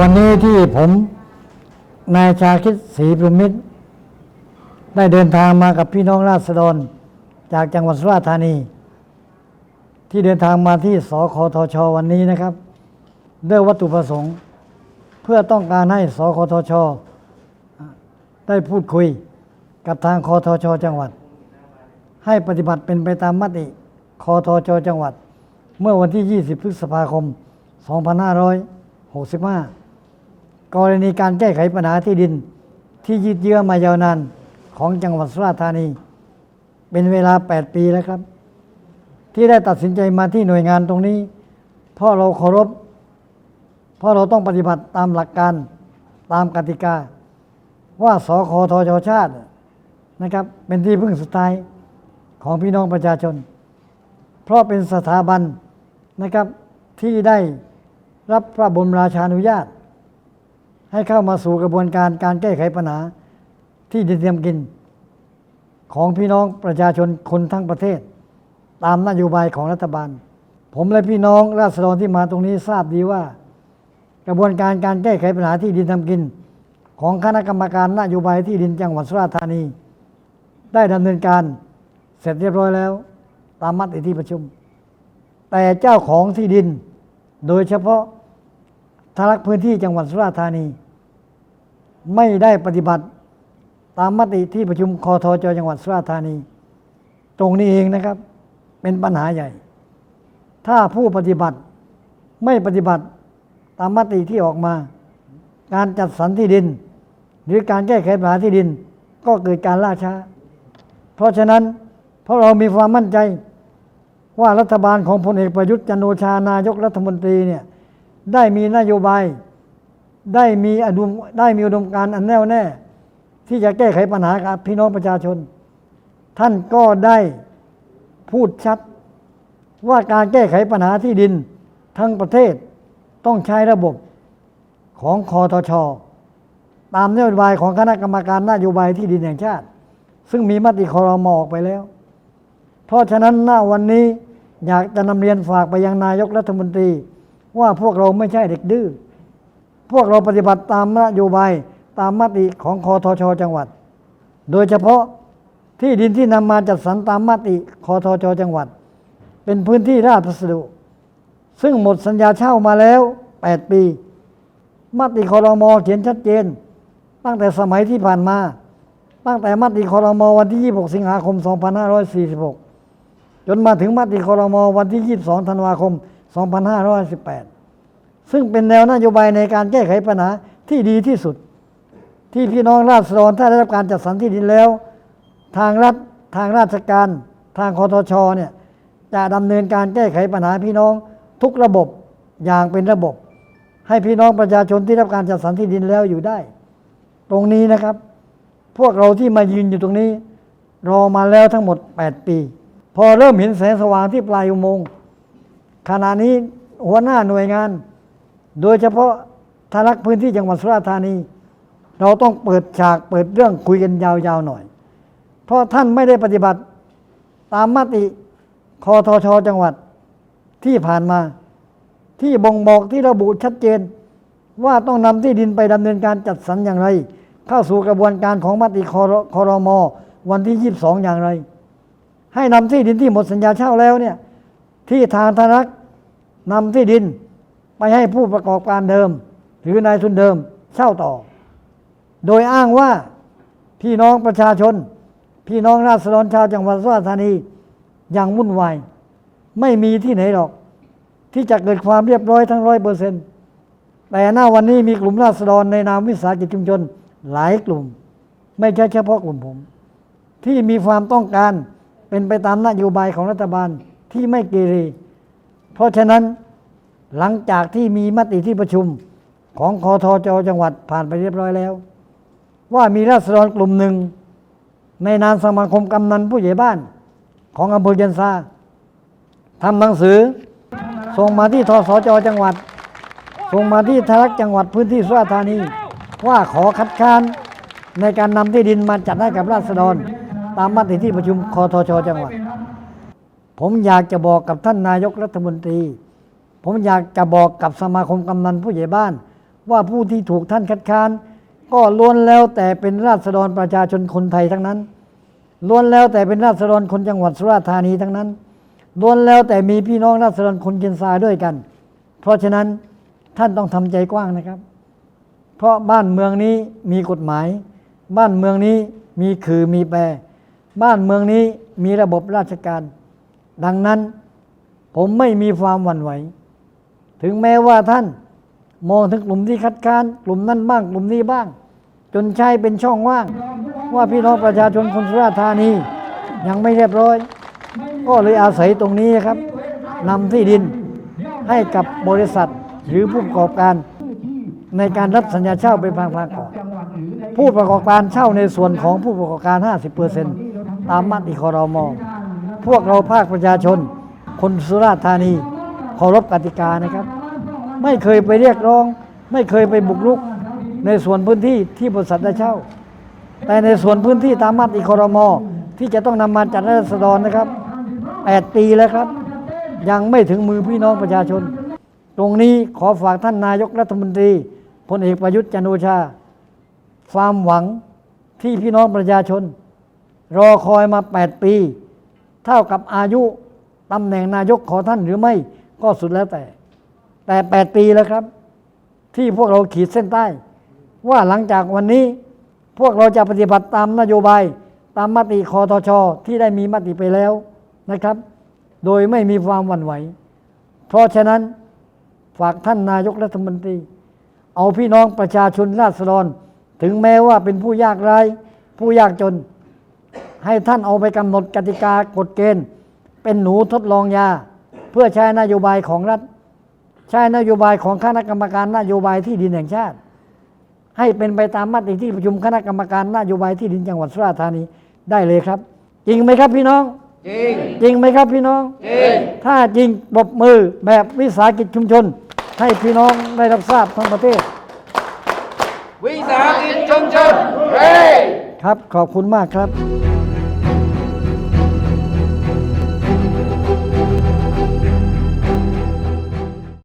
วันนี้ที่ผมนายชาคิดศรีพรมิตร ได้เดินทางมากับพี่น้องราษฎร จากจังหวัดสุราษฎร์ธานี ที่เดินทางมาที่สคทช วันนี้นะครับด้วยวัตถุประสงค์ เพื่อต้องการให้สคทช ได้พูดคุยกับทางคอทช จังหวัด ให้ปฏิบัติเป็นไปตามมติคอทช จังหวัด เมื่อวันที่ 20 พฤษภาคม 65 กรณีการแก้ไขปัญหาที่ดินที่ยืดเยื้อมายาวนานของจังหวัดสุราษฎร์ธานี เป็นเวลา 8 ปีแล้วครับ ที่ได้ตัดสินใจมาที่หน่วยงานตรงนี้ เพราะเราเคารพเพราะเราต้องปฏิบัติตามหลักการตามกติกา ว่าสคทชชาตินะครับ เป็นที่พึ่งสุดท้ายของพี่น้องประชาชน เพราะเป็นสถาบันนะครับที่ได้ รับพระบรมราชานุญาต ให้เข้ามาสู่กระบวนการการแก้ไขปัญหาที่ดินเทียมกิน ของพี่น้องประชาชนคนทั้งประเทศ ตามนโยบายของรัฐบาล ผมและพี่น้องราษฎรที่มาตรงนี้ทราบดีว่า กระบวนการการแก้ไขปัญหาที่ดินทำกิน ของคณะกรรมการนโยบายที่ดินจังหวัดสุราษฎร์ธานี ได้ดำเนินการเสร็จเรียบร้อยแล้ว ตามมติที่ประชุม แต่เจ้าของที่ดินโดยเฉพาะ ทารักพื้นที่จังหวัดสุราษฎร์ธานี ไม่ได้ปฏิบัติตามมติที่ประชุมคอทจจังหวัดสุราษฎร์ธานี ตรงนี้เองนะครับ เป็นปัญหาใหญ่ ถ้าผู้ปฏิบัติไม่ปฏิบัติตามมติที่ออกมา การจัดสรรที่ดิน หรือการแก้ไขปัญหาที่ดิน ก็เกิดการล่าช้า เพราะฉะนั้นเพราะเรามีความมั่นใจว่ารัฐบาลของพลเอกประยุทธ์จันโอชานายกรัฐมนตรีเนี่ย ได้มีนโยบาย ได้มีอดุมได้มีอุดมการอันแน่วแน่ ที่จะแก้ไขปัญหากับพี่น้องประชาชน ท่านก็ได้พูดชัดว่าการแก้ไขปัญหาที่ดินทั้งประเทศต้องใช้ระบบของคอทช ตามนโยบายของคณะกรรมการนโยบายที่ดินแห่งชาติ ซึ่งมีมติคอรมอออกไปแล้ว เพราะฉะนั้นณวันนี้อยากจะนำเรียนฝากไปยังนายกรัฐมนตรี ว่าพวกเราไม่ใช่เด็กดื้อ พวกเราปฏิบัติตามนโยบายตามมติของคอทช จังหวัด โดยเฉพาะที่ดินที่นำมาจัดสรรตามมติคอทช จังหวัด เป็นพื้นที่ราชพัสดุ ซึ่งหมดสัญญาเช่ามาแล้ว 8 ปี มติคอรมอเขียนชัดเจน ตั้งแต่สมัยที่ผ่านมา ตั้งแต่มติคอรมอวันที่ 26 สิงหาคม 2546 จนมาถึงมติคอรมอวันที่ 22 ธันวาคม 2518 ซึ่งเป็นแนวนโยบายในการแก้ไขปัญหาที่ดีที่สุด ที่พี่น้องราษฎรถ้าได้รับการจัดสรรที่ดินแล้ว ทางรัฐทางราชการ ทางคอทชเนี่ยจะดำเนินการแก้ไขปัญหาพี่น้องทุกระบบอย่างเป็นระบบ ให้พี่น้องประชาชนที่รับการจัดสรรที่ดินแล้วอยู่ได้ ตรงนี้นะครับ พวกเราที่มายืนอยู่ตรงนี้ รอมาแล้วทั้งหมด 8 ปี พอเริ่มเห็นแสงสว่างที่ปลายอุโมงค์ ขณะนี้หัวหน้าหน่วยงาน โดยเฉพาะทารักพื้นที่จังหวัดสุราษฎร์ธานี เราต้องเปิดฉากเปิดเรื่องคุยกันยาวๆหน่อย เพราะท่านไม่ได้ปฏิบัติตามมติคอทชจังหวัดที่ผ่านมา ที่บ่งบอกที่ระบุชัดเจน ว่าต้องนำที่ดินไปดำเนินการจัดสรรอย่างไร เข้าสู่กระบวนการของมติคอรคอรมอวันที่ 22 อย่างไร ให้นำที่ดินที่หมดสัญญาเช่าแล้วเนี่ยที่ทางธนัก นำที่ดินไปให้ผู้ประกอบการเดิม หรือนายทุนเดิมเช่าต่อ โดยอ้างว่าพี่น้องประชาชน พี่น้องราษฎรชาวจังหวัดสุราษฎร์ธานียังวุ่นวายไม่มีที่ไหนหรอก ที่จะเกิดความเรียบร้อยทั้งร้อยเปอร์เซ็นต์แต่หน้าวันนี้มีกลุ่มราษฎรในนามวิสาหกิจชุมชนหลายกลุ่ม ไม่ใช่เฉพาะกลุ่มผม ที่มีความต้องการเป็นไปตามนโยบายของรัฐบาลที่ไม่เกเร ราะฉะนั้นหลังจากที่มีมติที่ประชุมของคอทจจังหวัดผ่านไปเรียบร้อยแล้ว ว่ามีราษฎรกลุ่มหนึ่ง ในนามสมาคมกำนันผู้ใหญ่บ้าน ของอำเภอเยนซาทำหนังสือ ส่งมาที่ทสจจังหวัด ส่งมาที่ทารักจังหวัดพื้นที่สุราษฎร์ธานี ว่าขอคัดค้านในการนำที่ดินมาจัดให้กับราษฎร ตามมติที่ประชุมคอทชจังหวัด ผมอยากจะบอกกับท่านนายกรัฐมนตรี ผมอยากจะบอกกับสมาคมกำนันผู้ใหญ่บ้าน ว่าผู้ที่ถูกท่านคัดค้าน ก็ล้วนแล้วแต่เป็นราษฎรประชาชนคนไทยทั้งนั้นล้วนแล้วแต่เป็นราษฎรคนจังหวัดสุราษฎร์ธานีทั้งนั้นล้วนแล้วแต่มีพี่น้องราษฎรคนเกียนซาด้วยกัน เพราะฉะนั้นท่านต้องทำใจกว้างนะครับ เพราะบ้านเมืองนี้มีกฎหมาย บ้านเมืองนี้มีคือมีแปร บ้านเมืองนี้มีระบบราชการ ดังนั้นผมไม่มีความหวั่นไหว ถึงแม้ว่าท่านมองถึงกลุ่มที่คัดค้านกลุ่มนั้นบ้างกลุ่มนี้บ้าง จนใช้เป็นช่องว่าง ว่าพี่น้องประชาชนคนสุราษฎร์ธานี ยังไม่เรียบร้อย ก็เลยอาศัยตรงนี้ครับนำที่ดินให้กับบริษัทหรือผู้ประกอบการในการรับสัญญาเช่าเป็นพางๆก่อนผู้ประกอบการเช่าในส่วนของผู้ประกอบการ 50%ตามมติคอรมอ พวกเราภาคประชาชน คนสุราษฎร์ธานีเคารพกติกานะครับ ไม่เคยไปเรียกร้อง ไม่เคยไปบุกรุก ในส่วนพื้นที่ที่บริษัทได้เช่า แต่ในส่วนพื้นที่ตามมติคอรมอที่จะต้องนำมาจัดรัษฎรนะครับ8ปีแล้วครับ ยังไม่ถึงมือพี่น้องประชาชน ตรงนี้ขอฝากท่านนายกรัฐมนตรีพลเอกประยุทธ์จันโอชาความหวังที่พี่น้องประชาชน รอคอยมา 8 ปี เท่ากับอายุตำแหน่งนายกของท่านหรือไม่ก็สุดแล้วแต่ แต่8ปีแล้วครับ ที่พวกเราขีดเส้นใต้ ว่าหลังจากวันนี้พวกเราจะปฏิบัติตามนโยบายตามมติคอทช ที่ได้มีมติไปแล้วนะครับ โดยไม่มีความหวั่นไหว เพราะฉะนั้นฝากท่านนายกรัฐมนตรี เอาพี่น้องประชาชนราษฎร ถึงแม้ว่าเป็นผู้ยากไร้ผู้ยากจน ให้ท่านเอาไปกำหนดกติกากฎเกณฑ์ เป็นหนูทดลองยา เพื่อใช้นโยบายของรัฐ ใช้นโยบายของคณะกรรมการนโยบายที่ดินแห่งชาติ ให้เป็นไปตามมติที่ประชุมคณะกรรมการนโยบายที่ดินจังหวัดสุราษฎร์ธานีได้เลยครับ จริงไหมครับพี่น้องจริงจริงไหมครับพี่น้องจริงถ้าจริงปรบมือแบบวิสาหกิจชุมชน ให้พี่น้องได้รับทราบทั้งประเทศ วิสาหกิจชุมชนเฮ้ครับขอบคุณมากครับ